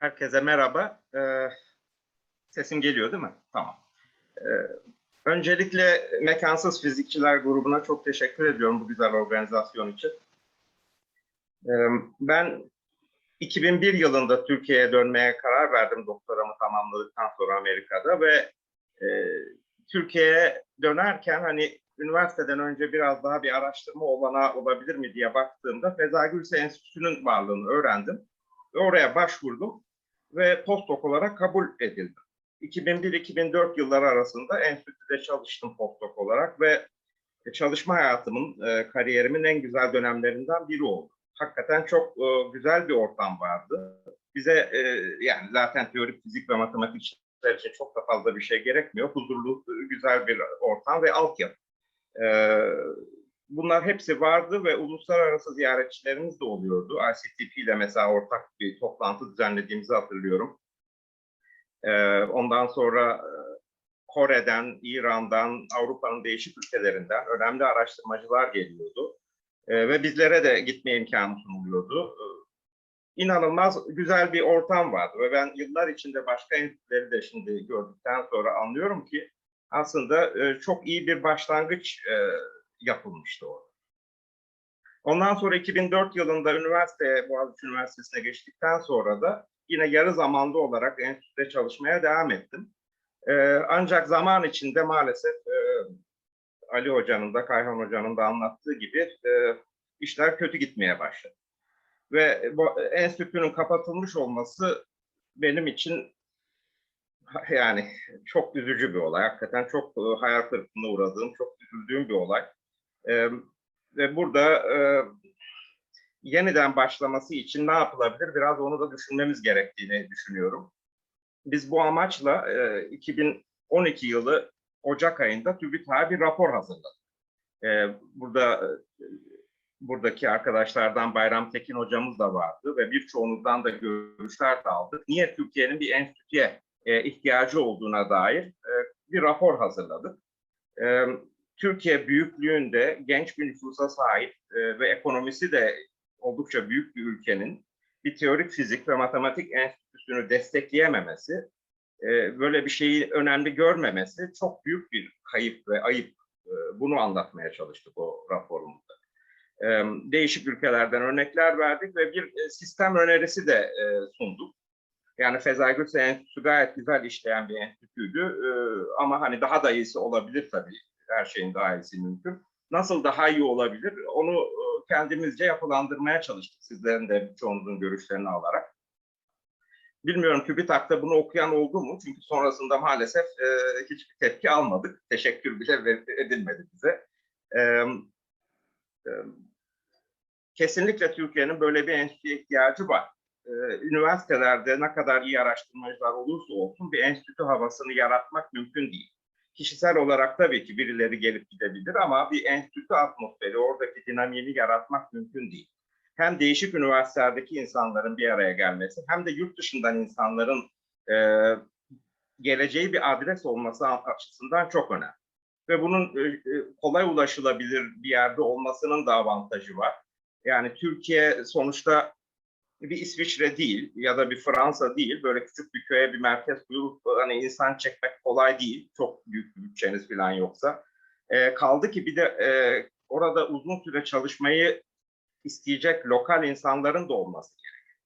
Herkese merhaba. Ee, sesim geliyor değil mi? Tamam. Ee, öncelikle Mekansız Fizikçiler grubuna çok teşekkür ediyorum bu güzel organizasyon için. Ee, ben 2001 yılında Türkiye'ye dönmeye karar verdim doktoramı tamamladıktan sonra Amerika'da ve e, Türkiye'ye dönerken hani üniversiteden önce biraz daha bir araştırma olana olabilir mi diye baktığımda Feza Gülse Enstitüsü'nün varlığını öğrendim. Ve oraya başvurdum ve postdoc olarak kabul edildim. 2001-2004 yılları arasında enstitüde çalıştım postdoc olarak ve çalışma hayatımın, e, kariyerimin en güzel dönemlerinden biri oldu. Hakikaten çok e, güzel bir ortam vardı. Bize e, yani zaten teorik fizik ve matematik için çok da fazla bir şey gerekmiyor. Huzurlu, e, güzel bir ortam ve altyapı. Bunlar hepsi vardı ve uluslararası ziyaretçilerimiz de oluyordu. ICTP ile mesela ortak bir toplantı düzenlediğimizi hatırlıyorum. Ee, ondan sonra e, Kore'den, İran'dan, Avrupa'nın değişik ülkelerinden önemli araştırmacılar geliyordu. Ee, ve bizlere de gitme imkanı sunuluyordu. Ee, İnanılmaz güzel bir ortam vardı ve ben yıllar içinde başka enstitüleri de şimdi gördükten sonra anlıyorum ki aslında e, çok iyi bir başlangıç e, yapılmıştı orada. Ondan sonra 2004 yılında üniversiteye, Boğaziçi Üniversitesi'ne geçtikten sonra da yine yarı zamanlı olarak enstitüde çalışmaya devam ettim. Ee, ancak zaman içinde maalesef e, Ali Hoca'nın da Kayhan Hoca'nın da anlattığı gibi e, işler kötü gitmeye başladı. Ve bu enstitünün kapatılmış olması benim için yani çok üzücü bir olay. Hakikaten çok e, hayal kırıklığına uğradığım, çok üzüldüğüm bir olay. Ve burada yeniden başlaması için ne yapılabilir? Biraz onu da düşünmemiz gerektiğini düşünüyorum. Biz bu amaçla e, 2012 yılı Ocak ayında TÜBİTAK'a bir rapor hazırladık. Burada buradaki arkadaşlardan Bayram Tekin hocamız da vardı ve birçoğunuzdan da görüşler de aldık. Niye Türkiye'nin bir enstitüye e, ihtiyacı olduğuna dair bir rapor hazırladık. Türkiye büyüklüğünde genç bir nüfusa sahip e, ve ekonomisi de oldukça büyük bir ülkenin bir teorik fizik ve matematik enstitüsünü destekleyememesi, e, böyle bir şeyi önemli görmemesi çok büyük bir kayıp ve ayıp. E, bunu anlatmaya çalıştık o raporumuzda. E, değişik ülkelerden örnekler verdik ve bir e, sistem önerisi de e, sunduk. Yani Feza Gülse Enstitüsü gayet güzel işleyen bir enstitüydü. E, ama hani daha da iyisi olabilir tabii. Her şeyin daha mümkün. Nasıl daha iyi olabilir? Onu e, kendimizce yapılandırmaya çalıştık. Sizlerin de çoğunuzun görüşlerini alarak. Bilmiyorum TÜBİTAK'ta bunu okuyan oldu mu? Çünkü sonrasında maalesef e, hiçbir tepki almadık. Teşekkür bile edilmedi bize. E, e, kesinlikle Türkiye'nin böyle bir enstitüye ihtiyacı var e, üniversitelerde ne kadar iyi araştırmacılar olursa olsun bir enstitü havasını yaratmak mümkün değil. Kişisel olarak tabii ki birileri gelip gidebilir ama bir enstitü atmosferi, oradaki dinamiğini yaratmak mümkün değil. Hem değişik üniversitelerdeki insanların bir araya gelmesi hem de yurt dışından insanların e, geleceği bir adres olması açısından çok önemli. Ve bunun e, kolay ulaşılabilir bir yerde olmasının da avantajı var. Yani Türkiye sonuçta bir İsviçre değil ya da bir Fransa değil. Böyle küçük bir köye bir merkez kurup hani insan çekmek kolay değil. Çok büyük bir bütçeniz falan yoksa. E, kaldı ki bir de e, orada uzun süre çalışmayı isteyecek lokal insanların da olması gerekiyor.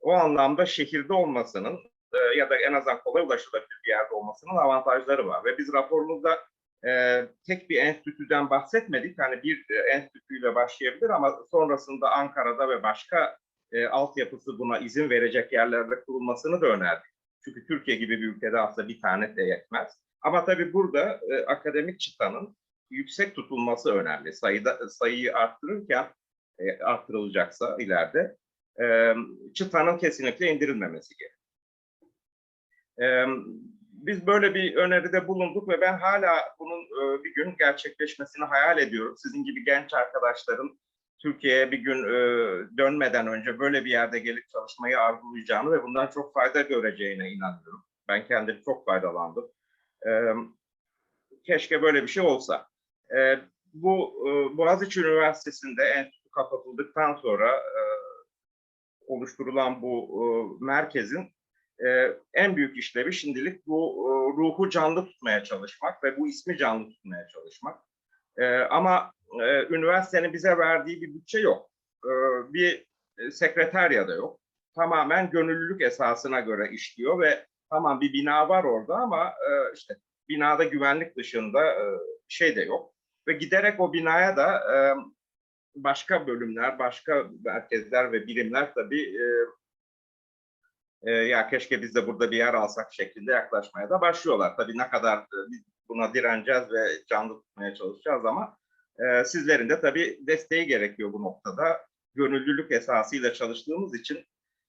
O anlamda şehirde olmasının e, ya da en azından kolay ulaşılabilir bir yerde olmasının avantajları var. Ve biz raporumuzda e, tek bir enstitüden bahsetmedik. Hani bir e, enstitüyle başlayabilir ama sonrasında Ankara'da ve başka e, altyapısı buna izin verecek yerlerde kurulmasını da önerdik. Çünkü Türkiye gibi bir ülkede aslında bir tane de yetmez. Ama tabii burada e, akademik çıtanın yüksek tutulması önemli. Sayıda sayıyı arttırırken e, arttırılacaksa ileride e, çıtanın kesinlikle indirilmemesi gerekiyor. E, biz böyle bir öneride bulunduk ve ben hala bunun e, bir gün gerçekleşmesini hayal ediyorum. Sizin gibi genç arkadaşların Türkiye'ye bir gün e, dönmeden önce böyle bir yerde gelip çalışmayı arzulayacağını ve bundan çok fayda göreceğine inanıyorum. Ben kendim çok faydalandım. E, keşke böyle bir şey olsa. E, bu e, Boğaziçi Üniversitesi'nde enstitü kapatıldıktan sonra e, oluşturulan bu e, merkezin e, en büyük işlevi şimdilik bu e, ruhu canlı tutmaya çalışmak ve bu ismi canlı tutmaya çalışmak. E, ama e, üniversitenin bize verdiği bir bütçe yok. E, bir sekreterya da yok. Tamamen gönüllülük esasına göre işliyor ve tamam bir bina var orada ama e, işte binada güvenlik dışında e, şey de yok. Ve giderek o binaya da e, başka bölümler, başka merkezler ve birimler tabii e, e, ya keşke biz de burada bir yer alsak şeklinde yaklaşmaya da başlıyorlar. Tabii ne kadar e, buna direneceğiz ve canlı tutmaya çalışacağız ama e, sizlerin de tabii desteği gerekiyor bu noktada. Gönüllülük esasıyla çalıştığımız için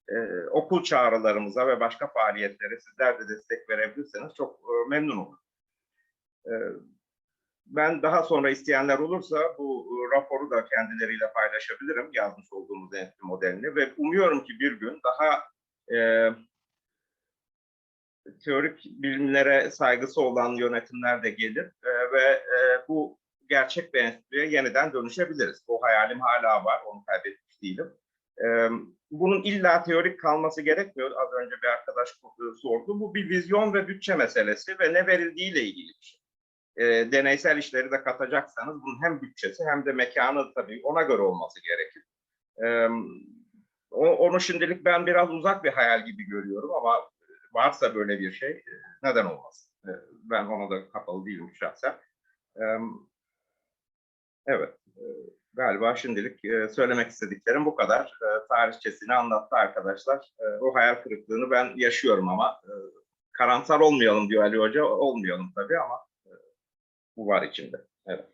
e, okul çağrılarımıza ve başka faaliyetlere sizler de destek verebilirseniz çok e, memnun olurum. E, ben daha sonra isteyenler olursa bu e, raporu da kendileriyle paylaşabilirim yazmış olduğumuz enstitü modelini ve umuyorum ki bir gün daha e, teorik bilimlere saygısı olan yönetimler de gelir e, ve e, bu gerçek bir enstitüye yeniden dönüşebiliriz. O hayalim hala var, onu kaybetmiş değilim. E, bunun illa teorik kalması gerekmiyor. Az önce bir arkadaş e, sordu. Bu bir vizyon ve bütçe meselesi ve ne verildiğiyle ilgili bir şey. E, deneysel işleri de katacaksanız bunun hem bütçesi hem de mekanı tabii ona göre olması gerekir. E, onu şimdilik ben biraz uzak bir hayal gibi görüyorum ama varsa böyle bir şey e, neden olmasın? E, Ben ona da kapalı değilim şahsen. Evet, e, galiba şimdilik söylemek istediklerim bu kadar. Tarihçesini anlattı arkadaşlar. O hayal kırıklığını ben yaşıyorum ama karamsar olmayalım diyor Ali Hoca. Olmayalım tabii ama bu var içinde. Evet.